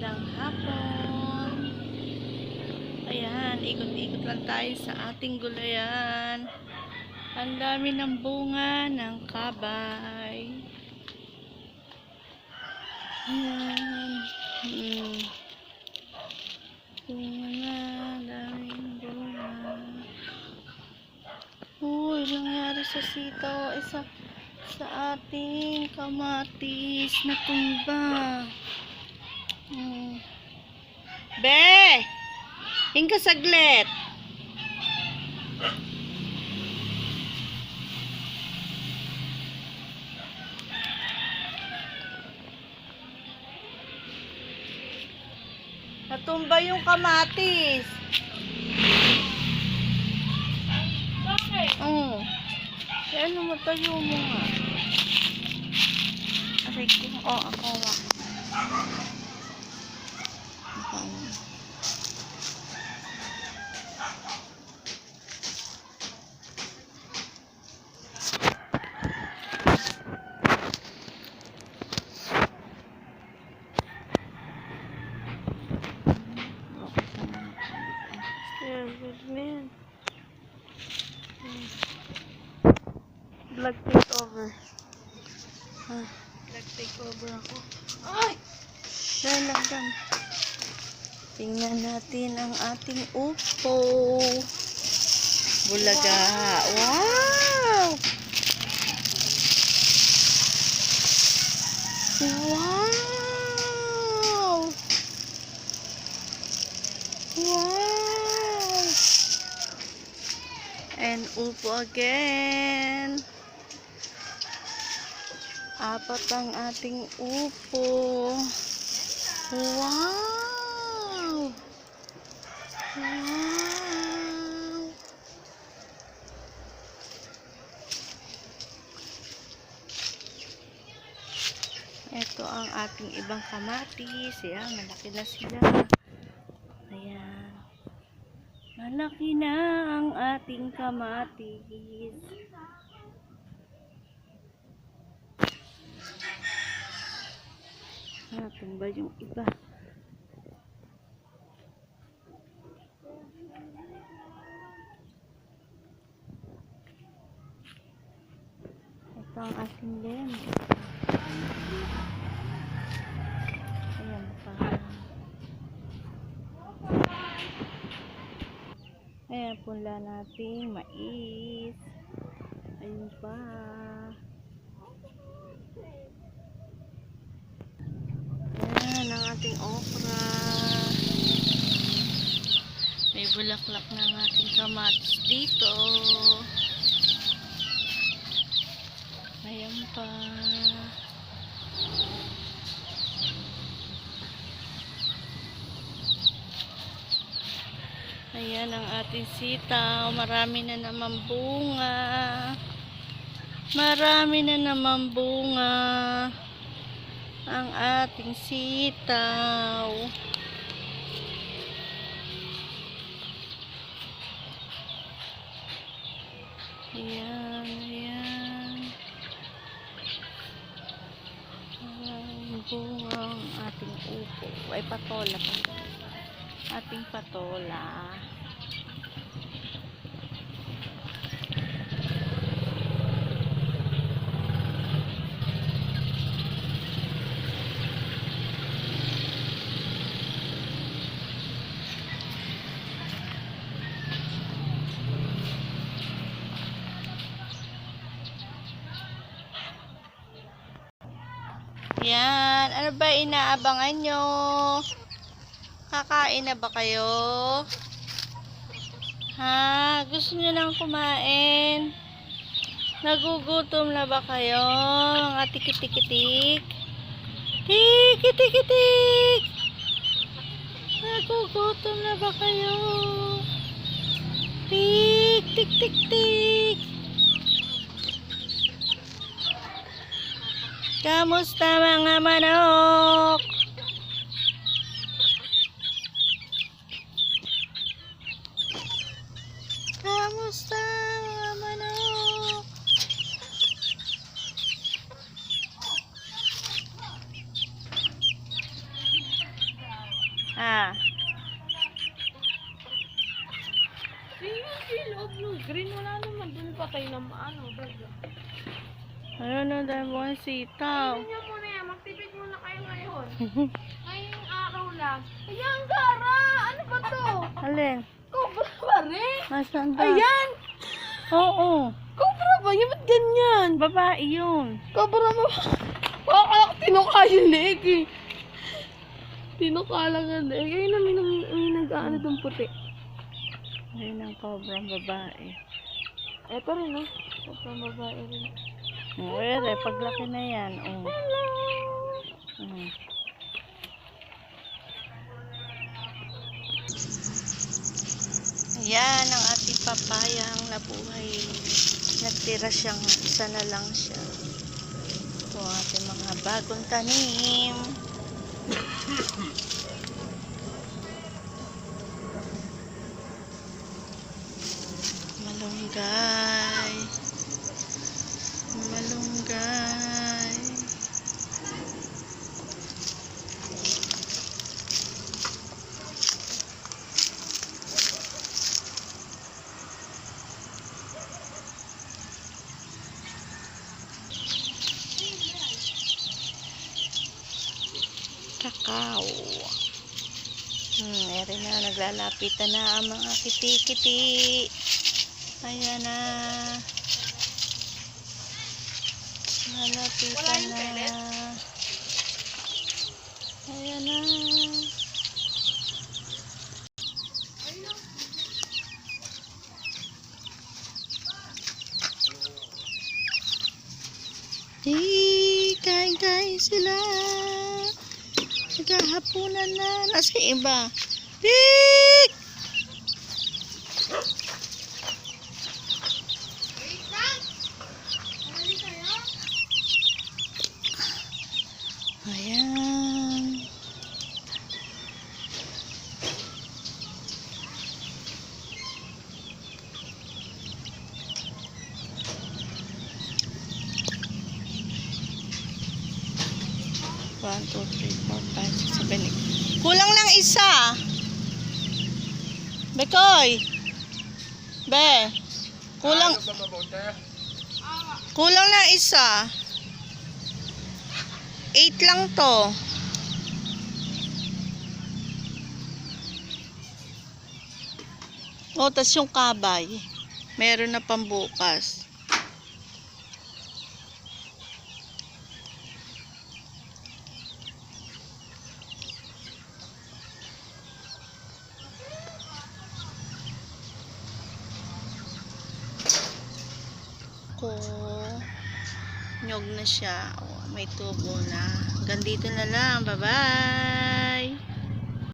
magandang hapon. Ayan, ikot-ikot lang tayo sa ating gulayan. Ang dami ng bunga ng kabay. Ayan. Hmm. Bunga na, daming bunga. Uy, nangyari sa sitaw. Isa sa ating kamatis na tumba. Hmm. Be! Hinga saglit. Natumba yung kamatis. Bakit? Oo. Kaya ano mo tayo mo nga. Aray ko. Oh, ako wa. Man. Vlog take over. Ah, vlog take over ako. Ay! Dahil lang dyan. Tingnan natin ang ating upo. Bulaga. Wow! Wow! Wow! And upo again. Apat ang ating upo. Wow! Wow! Ito ang ating ibang kamatis. Ayan, malaki na sila. Ayan. Malaki na ang ating kamatis. Natin ba yung iba? Ito ang ating lem. Ayan, punla natin mais. Ayun pa. Ayan, ang ating okra. May bulaklak na ang ating kamatis dito. Ayan pa. Ayan ang ating sitaw. Marami na naman bunga. Marami na naman bunga. Ang ating sitaw. Ayan, ayan. Maraming bunga ang ating upo. Ay, patola pa ating patola. Yan. Ano ba inaabangan nyo? Kakain na ba kayo? Ha? Gusto nyo nang kumain? Nagugutom na ba kayo? Mga tikitik-tikitik? Tikitik-tikitik! Nagugutom na ba kayo? Tik-tik-tik-tik! Kamusta mga manok? Kamusta mga manok? Ah, Tingnan yung loob ng green. Wala naman dun patay na ano. Baga. Ano dahil mo sitaw. Tingnan nyo muna yan. Magtipid muna kayo ngayon. Ngayong araw lang. Ayan, Gara! Ano ba to? Alin? Cobra ba rin? Nasaan ba? Ayan! Oo. Cobra ba? Yan, ba't ganyan? Babae yun. Cobra mo. Baka tinuka yung leg eh. Tinuka lang ang leg. Ayun na, may, nag-ano doon puti. Ayun ang cobrang babae. Eto rin, no? Cobra babae rin. Oh, ere, paglaki na yan. Oh. Hello! Mm. Yan ang ating papayang nabuhay. Nagtira siyang isa na lang siya. Ito ating mga bagong tanim. Malunggay. Kakao. Hmm, eri na, naglalapitan na ang mga kiti-kiti. Ayan na. Yung na. pellet? Ayan na. Hey, kain-kain sila. Naghahapunan na. Nasa iba. Rick! Kulang lang isa. Bekoy. Be. Kulang. Kulang lang isa. Eight lang to. O, tas yung kabay. Meron na pambukas. ko nyog na siya. O, may tubo na. Hanggang na lang. Bye bye